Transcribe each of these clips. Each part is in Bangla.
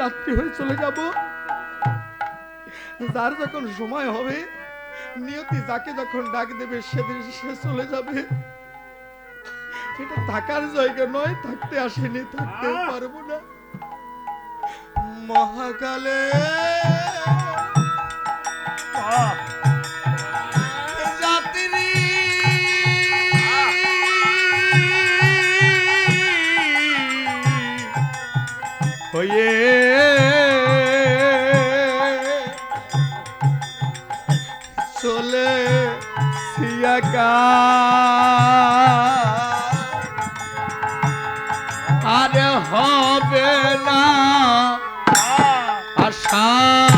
যাত্রী হয়ে চলে যাব। যার যখন সময় হবে নিয়তি যাকে যখন ডাক দেবে সেদিন সে চলে যাবে। এটা থাকার জায়গা নয় থাকতে আসেনি থাকতে পারব না। মহাকালে হয়ে চলে আরে হবে না। আশা।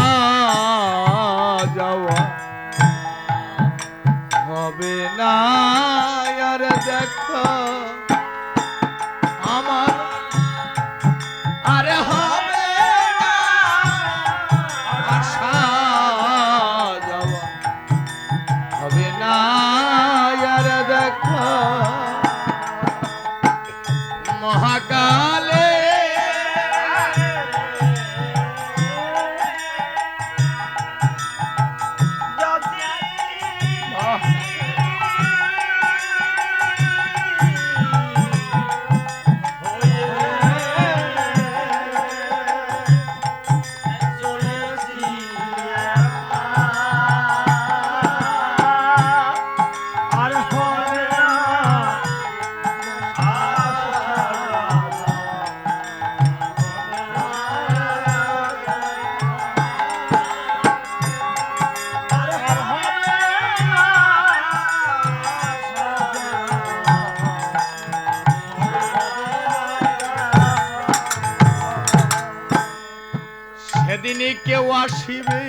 কেউ আসিবে।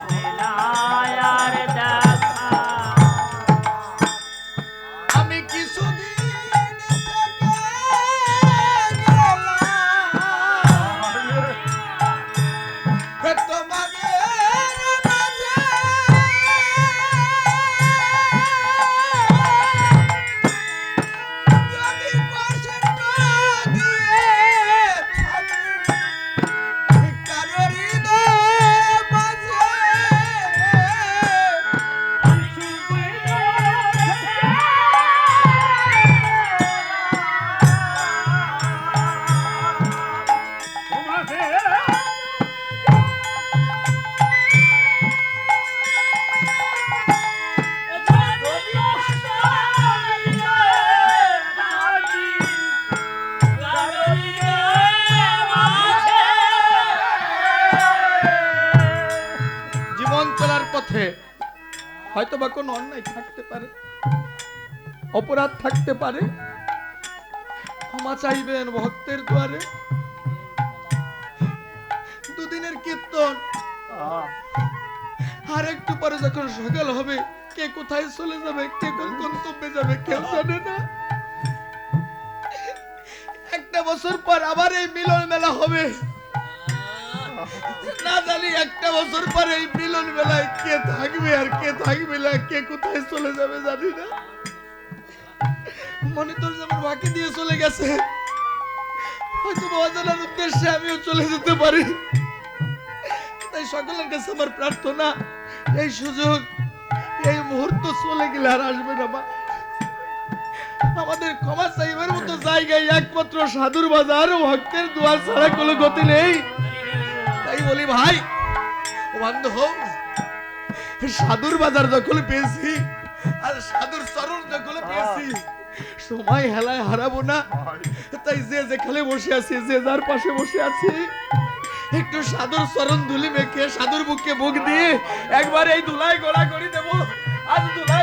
আর দেখা হয়তো বা কোনো অন্যায় থাকতে পারে, অপরাধ থাকতে পারে। ক্ষমা চাইবেন ভক্তের দুয়ারে। দুদিনের কীর্তন। আর একটু পরে যখন সকাল হবে, কে কোথায় চলে যাবে, কে কোন গন্তব্যে যাবে, কেউ জানে না। একটা বছর পর আবার এই মিলন মেলা হবে। একটা বছর পরে এই মিলন মেলায় কে থাকবে আর কে থাকবে না, কে কোথায় চলে যাবে জানি না। মনে তো যেমন বাকি দিয়ে চলে গেছে, হয়তো অজানার উদ্দেশ্যে আমিও চলে যেতে পারি। তাই সকলের কাছে আমার প্রার্থনা, এই সুযোগ, এই মুহূর্ত চলে গেলে আর আসবে না মা। আমাদের ক্ষমা চাইবার মতো জায়গায় একমাত্র সাধুর বাজার, ভক্তের দুয়ার ছাড়া কোনো গতি নেই। তাই বলি ভাই ও বান্ধব, সাধুর বাজার দখল পেয়েছি, আর সাধুর চরণ দখল পেয়েছি, সময় হেলায় হারাবো না। তাই যে যেখানে বসে আছি, যে যার পাশে বসে আছি, একটু সাধুর চরণ ধুলি মেখে, সাধুর বুকে বুক দিয়ে একবার এই ধুলাই গোড়া করি দেব। আজ ধুলাই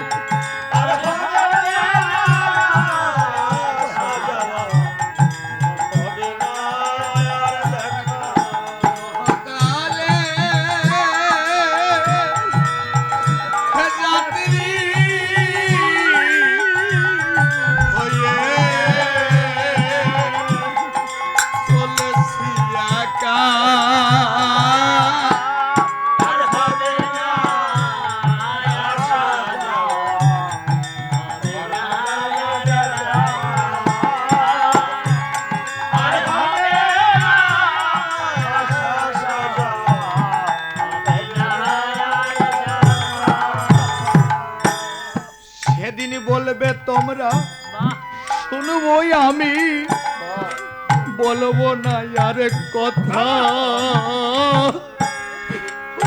শুনবই আমি? বলব না আর কথা।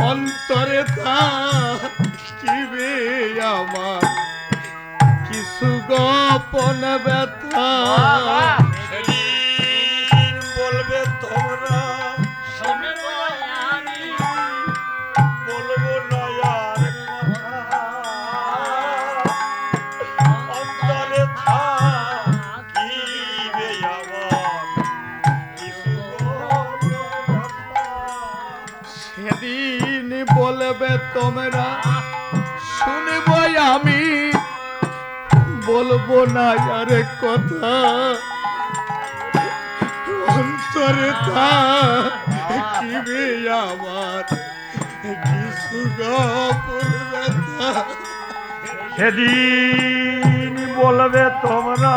অন্তরে থাকিবে আমার। কিছু গোপন ব্যথা। বলবে তোমরা? শুনবই আমি। বলব না আর কথা। অন্তরে থাকিবে আমার? কিছু গোপন সেদিন বলবে তোমরা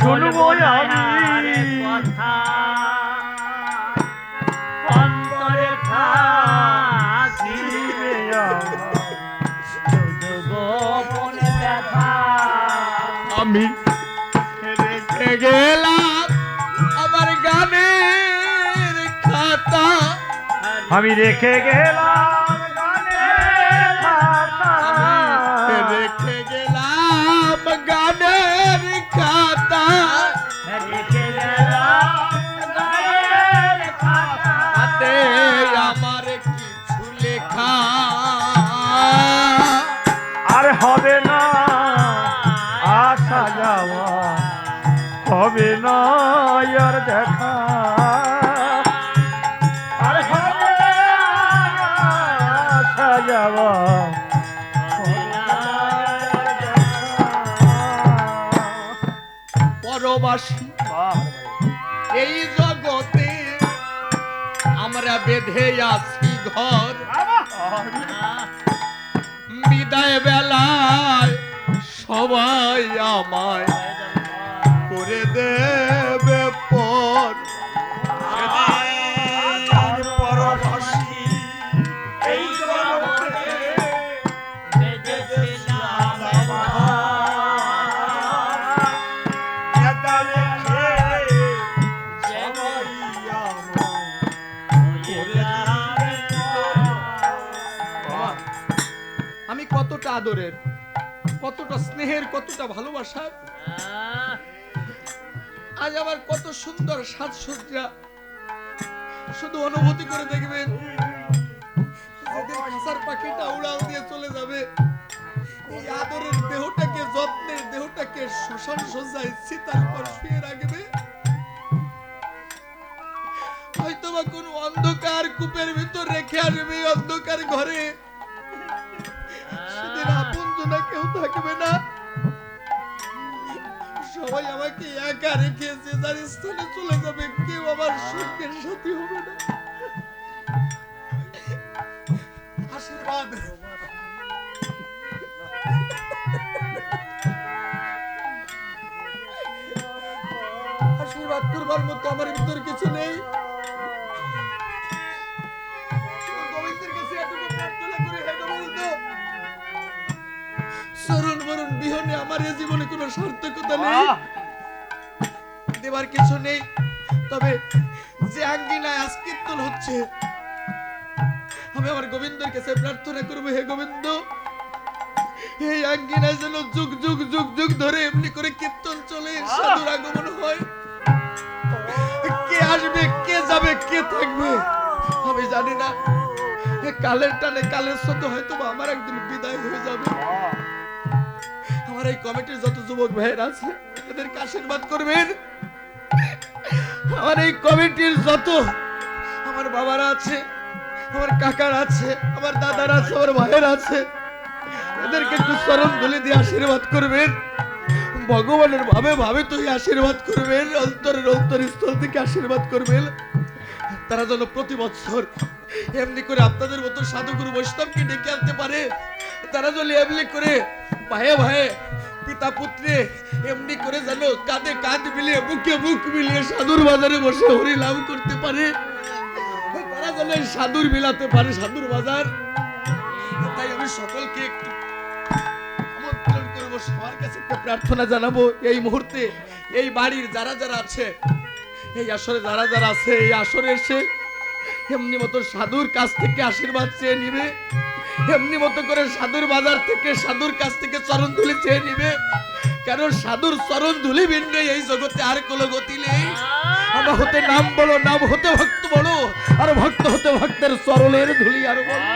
শুনব আমি। কথা। আমি রেখে গেলাম আমার গানের খাতা। আমি রেখে গেলাম এই জগতে আমরা বেঁধে আছি ঘর। বিদায় বেলায় সবাই আমায় করে দেবে আদরের, কতটা স্নেহের, কতটা ভালোবাসার। আজ আমার কত সুন্দর সাজসজ্জা। শুধু অনুভূতি করে দেখবেন পাখিটা উড়াল দিয়ে চলে যাবে, এই আদরের দেহটাকে, যত্নের দেহটাকে শ্মশান সজ্জায় সীতার শুয়ে রাখবে। হয়তোবা কোন অন্ধকার কূপের ভিতর রেখে আসবে, অন্ধকার ঘরে। সবাই আমাকে একা রেখে যে যার স্থানে চলে যাবে, কেউ আমার সঙ্গের সাথী হবে না। আশীর্বাদ। আশীর্বাদ করবার মতো আমার ভিতর কিছু নেই। আমার এ জীবনে কোনো সার্থকতা নেই। দেবার কিছু নেই। তবে যে আঙ্গিনায় আজ কীর্তন হচ্ছে আমি আমার গোবিন্দের কাছে প্রার্থনা করব হে গোবিন্দ এই আঙ্গিনায় যেন যুগ যুগ যুগ যুগ ধরে এমনি করে কীর্তন চলে সাধুর আগমন হয়। কে আসবে কে যাবে কে থাকবে আমি জানি না। কালের টানে কালের সাথে হয়তো আমার একদিন বিদায় হয়ে যাবে। কমিটির যত যুবক ভাইয়ের আছে, এদেরকে আশীর্বাদ করবেন। আমার এই কমিটির যত আমার বাবার আছে, আমার কাকার আছে, আমার দাদার আছে, আমার ভাইয়ের আছে, এদেরকে একটু ধুলে দিয়ে আশীর্বাদ করবেন। ভগবানের ভাবে ভাবে তুই আশীর্বাদ করবেন, অন্তরের অন্তরস্থল থেকে আশীর্বাদ করবেন। তারা যেন প্রতি বছর এমনি করে আপনাদের মতো সাধুগুরু বৈষ্ণবকে ডেকে আনতে পারে, তারা যেন এমনি করে ভাইয়ে ভাইয়ে পিতা পুত্রে, এমনি করে যেন কাঁধে কাঁধ মিলিয়ে বুকে বুক মিলিয়ে সাধুর বাজারে বসে হরি লাভ করতে পারে। তারা যেন সাধুর মিলাতে পারে, সাধুর বাজার। তাই আমি সকলকে একটু সবার কাছে একটা প্রার্থনা জানাব এই মুহূর্তে। এই বাড়ির যারা যারা আছে, এই আসরে যারা যারা আছে, এই আসরে এসে এমনি মতো সাধুর কাছ থেকে আশীর্বাদ চেয়ে নিবে। এমনি মতো করে সাধুর বাজার থেকে সাধুর কাছ থেকে চরণ ধুলি চেয়ে নিবে। কারণ সাধুর চরণ ধুলি ভিন্নে এই জগতে আর কোনো গতি নেই। আমার হতে নাম বলো নাম হতে ভক্ত বলো আর ভক্ত হতে ভক্তের চরণের ধুলি আর বলো।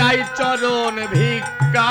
চাই চরণ ভিক্ষা।